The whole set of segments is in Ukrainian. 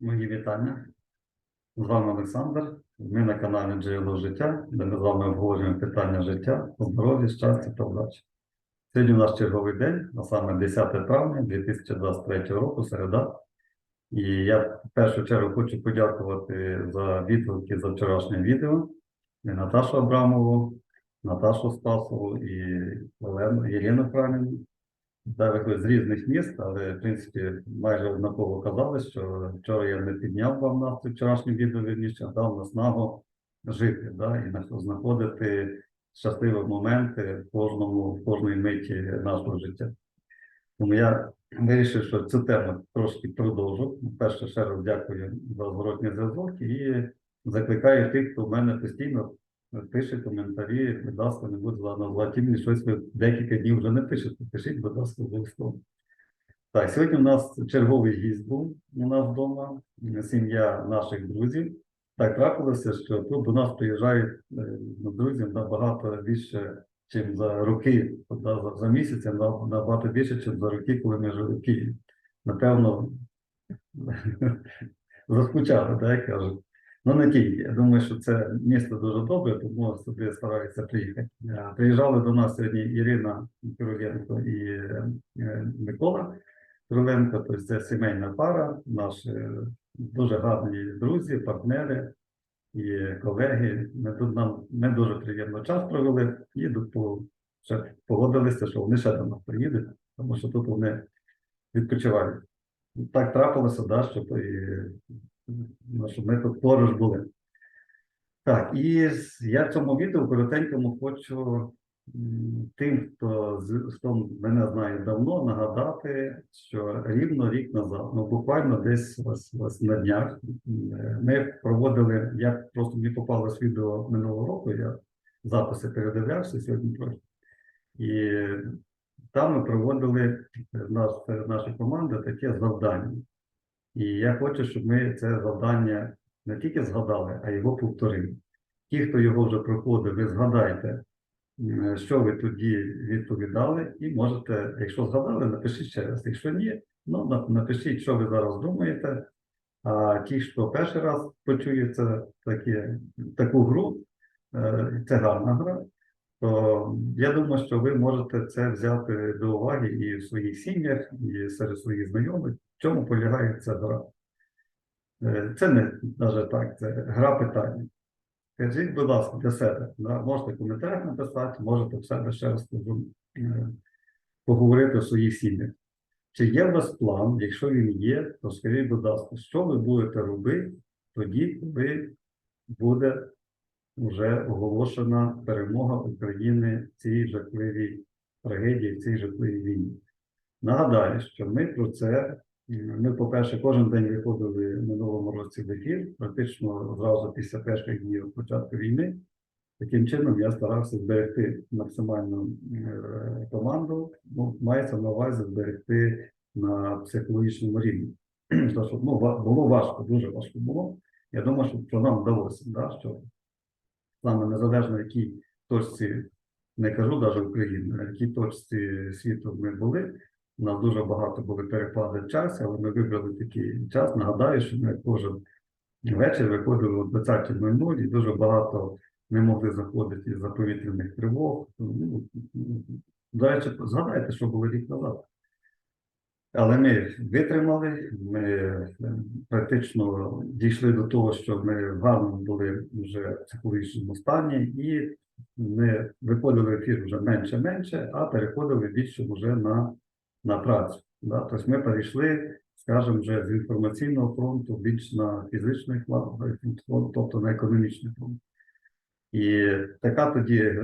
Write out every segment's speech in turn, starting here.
Мої вітання. З вами Олександр. Ми на каналі Джерело життя, де ми з вами обговорюємо питання життя, здоров'я, щастя та вдачі. Сьогодні у нас черговий день, а саме 10 травня 2023 року, середа. І я в першу чергу хочу подякувати за відгуки за вчорашнє відео і Наташу Абрамову, Наташу Спасову і Олену Єлену Правильну. Ви з різних міст, але в принципі майже однаково казали, що вчора я не підняв вам настрій вчорашнє відео вірніше, а дав наснагу жити, да, і на- знаходити щасливі моменти в кожному, в кожної миті нашого життя. Тому я вирішив, що цю тему трошки продовжу. Перше, ще раз дякую за зворотній зв'язок і закликаю тих, хто в мене постійно пише коментарі, будь ласка, не будь назвати імені, щось ви декілька днів вже не пишете. Пишіть, будь ласка, обов'язково. Так, сьогодні у нас черговий гість був у нас вдома, сім'я наших друзів. Так трапилося, що тут до нас приїжджають е, ну, друзі набагато більше, ніж за роки, за місяці, набагато більше, ніж за роки, коли ми жили в Києві. Напевно, заскучали, так кажуть. Ну, не тільки. Я думаю, що це місто дуже добре, тому сюди стараються приїхати. Е, Приїжджали до нас сьогодні Ірина Кироленко і е, Микола Кироленко, тобто це сімейна пара, наші дуже гарні друзі, партнери і колеги. Ми тут нам не дуже приємно час провели, по ще погодилися, що вони ще до нас приїдуть, тому що тут вони відпочивають. Так трапилося, да, що, і, щоб ми тут поруч були. Так, і я в цьому відео коротенькому хочу тим, хто, хто мене знає давно, нагадати, що рівно рік назад, ну буквально десь ось, ось на днях, е, ми проводили, я просто мені попалось відео минулого року, я записи передивлявся сьогодні просто. І там ми проводили е, наш, серед нашої команди таке завдання. І я хочу, щоб ми це завдання не тільки згадали, а його повторили. Ті, хто його вже проходив, ви згадайте, що ви тоді відповідали, і можете, якщо згадали, напишіть ще раз. Якщо ні, ну напишіть, що ви зараз думаєте. А ті, хто перший раз почує це, таке, таку гру, е, це гарна гра, то я думаю, що ви можете це взяти до уваги і в своїх сім'ях, і серед своїх знайомих, в чому полягає ця гра. Е, Це не навіть так, це гра питання. Скажіть, будь ласка, для себе. Да? Можете в коментарях написати, можете в себе ще раз е, поговорити в своїх сім'ях. Чи є у вас план? Якщо він є, то скажіть, будь ласка, що ви будете робити тоді, коли буде вже оголошена перемога України в цій жахливій трагедії, в цій жахливій війні. Нагадаю, що ми про це, ми, по-перше, кожен день виходили в минулому році в ефір, практично зразу після перших днів початку війни. Таким чином я старався зберегти максимальну е, команду, ну, мається на увазі зберегти на психологічному рівні. Тому ну, було важко, дуже важко було. Я думаю, що, що нам вдалося, да, що саме незалежно якій точці, не кажу навіть України, а в якій точці світу ми були. У нас дуже багато були перепади в часі, але ми вибрали такий час. Нагадаю, що ми кожен вечір виходили о 20.00 і дуже багато не могли заходити із заповітряних тривог. Ну, до речі, згадайте, що було рік назад. Але ми витримали, ми е, практично дійшли до того, що ми в гарному були вже в психологічному стані, і ми виходили в ефір вже менше-менше, а переходили більше вже на, на працю. Да? Тобто ми перейшли, скажімо, вже з інформаційного фронту більш на фізичний фронт, тобто на економічний фронт. І така тоді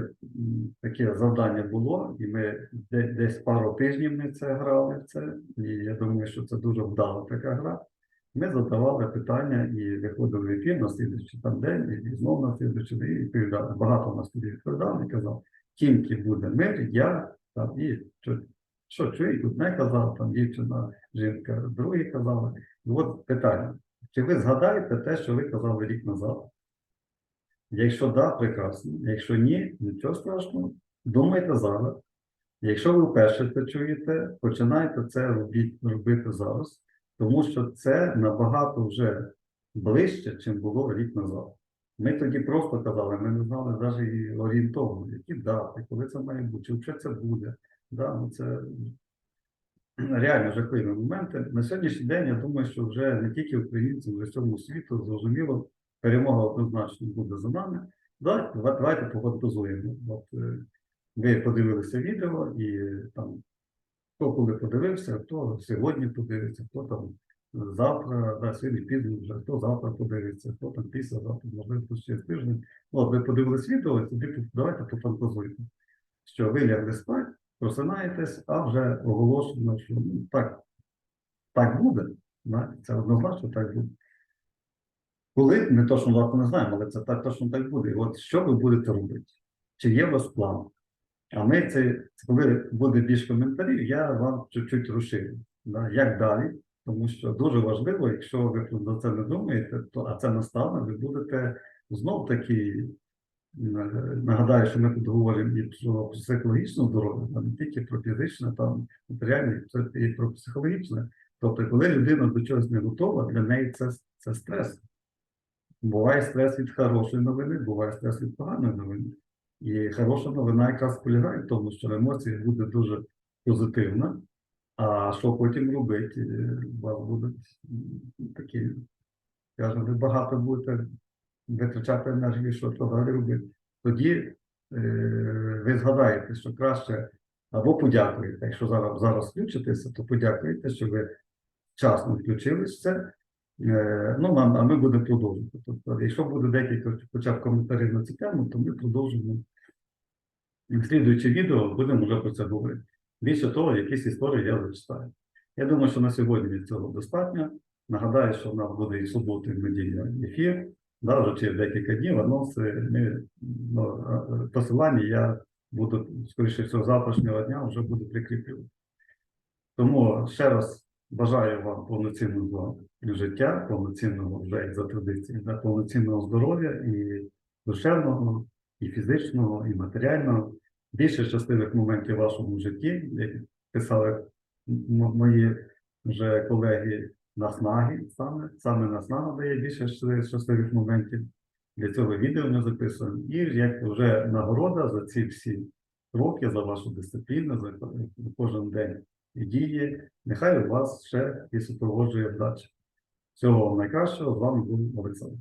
таке завдання було, і ми десь пару тижнів ми це грали в це. І я думаю, що це дуже вдала така гра. Ми задавали питання і виходили в ефір на слідуючий там день, і знову на слідуючий день і відповідали. Багато нас тоді відповідали і казав, тільки буде мир, я там і що, чують, одне казав, там дівчина, жінка, друге казала. І от питання: чи ви згадаєте те, що ви казали рік назад? Якщо да, прекрасно. Якщо ні, нічого страшного. Думайте зараз. Якщо ви вперше це чуєте, починайте це робити зараз. тому що це набагато вже ближче, чим було рік назад. Ми тоді просто казали, ми не знали навіть орієнтовно, які дати, коли це має бути, чи вже це буде. Да, ну це реально жахливі моменти. На сьогоднішній день я думаю, що вже не тільки українцям, але й всьому світу зрозуміло, перемога однозначно буде за нами. Да, давайте пофантазуємо. От, е, ви подивилися відео і там хто коли подивився, хто сьогодні подивиться, хто там завтра, да, сьогодні пізно вже, хто завтра подивиться, хто там після завтра, можливо, через тиждень. От ви подивились відео, і тоді давайте пофантазуйте, що ви лягли спать, просинаєтесь, а вже оголошено, що ну, так, так буде. Це однозначно так буде. Коли, ми варто не знаємо, але це так точно так буде. І от що ви будете робити? Чи є у вас план? А ми це, коли буде більш коментарів, я вам чуть-чуть розширю. Да? Як далі? Тому що дуже важливо, якщо ви про це не думаєте, то а це настане, ви будете знов таки. Нагадаю, що ми тут говоримо і про психологічне здоров'я, а не тільки про фізичне, там матеріальне, і про психологічне. Тобто, коли людина до чогось не готова, для неї це, це стрес. Буває стрес від хорошої новини, буває стрес від поганої новини. І хороша новина якраз полягає в тому, що емоція буде дуже позитивна, а що потім робити, Е, у вас будуть такі, скажімо, ви багато будете витрачати енергію, що то далі робити. Тоді е, ви згадаєте, що краще або подякуєте. Якщо зараз, зараз включитеся, то подякуєте, що ви вчасно включились в це. Е, Ну, а а ми будемо продовжувати. Тобто, якщо буде декілька хоча б коментарів на цю тему, то ми продовжимо. В слідуюче відео будемо вже про це говорити. Більше того, якісь історії я зачитаю. Я думаю, що на сьогодні цього достатньо. Нагадаю, що в нас буде і суботу, і неділя ефір. Да, вже через декілька днів анонси. Ми, ну, посилання я буду, скоріше всього, завтрашнього дня вже буду прикріплювати. Тому ще раз бажаю вам повноцінного життя, повноцінного вже як за традицією, да, повноцінного здоров'я і душевного, і фізичного, і матеріального. Більше щасливих моментів в вашому житті, як писали мої вже колеги, наснаги саме, саме наснага дає більше щасливих- моментів. Для цього відео ми записуємо. І як вже нагорода за ці всі роки, за вашу дисципліну, за кожен день і дії. Нехай у вас ще і супроводжує вдача. Всього вам найкращого. З вами був Олександр.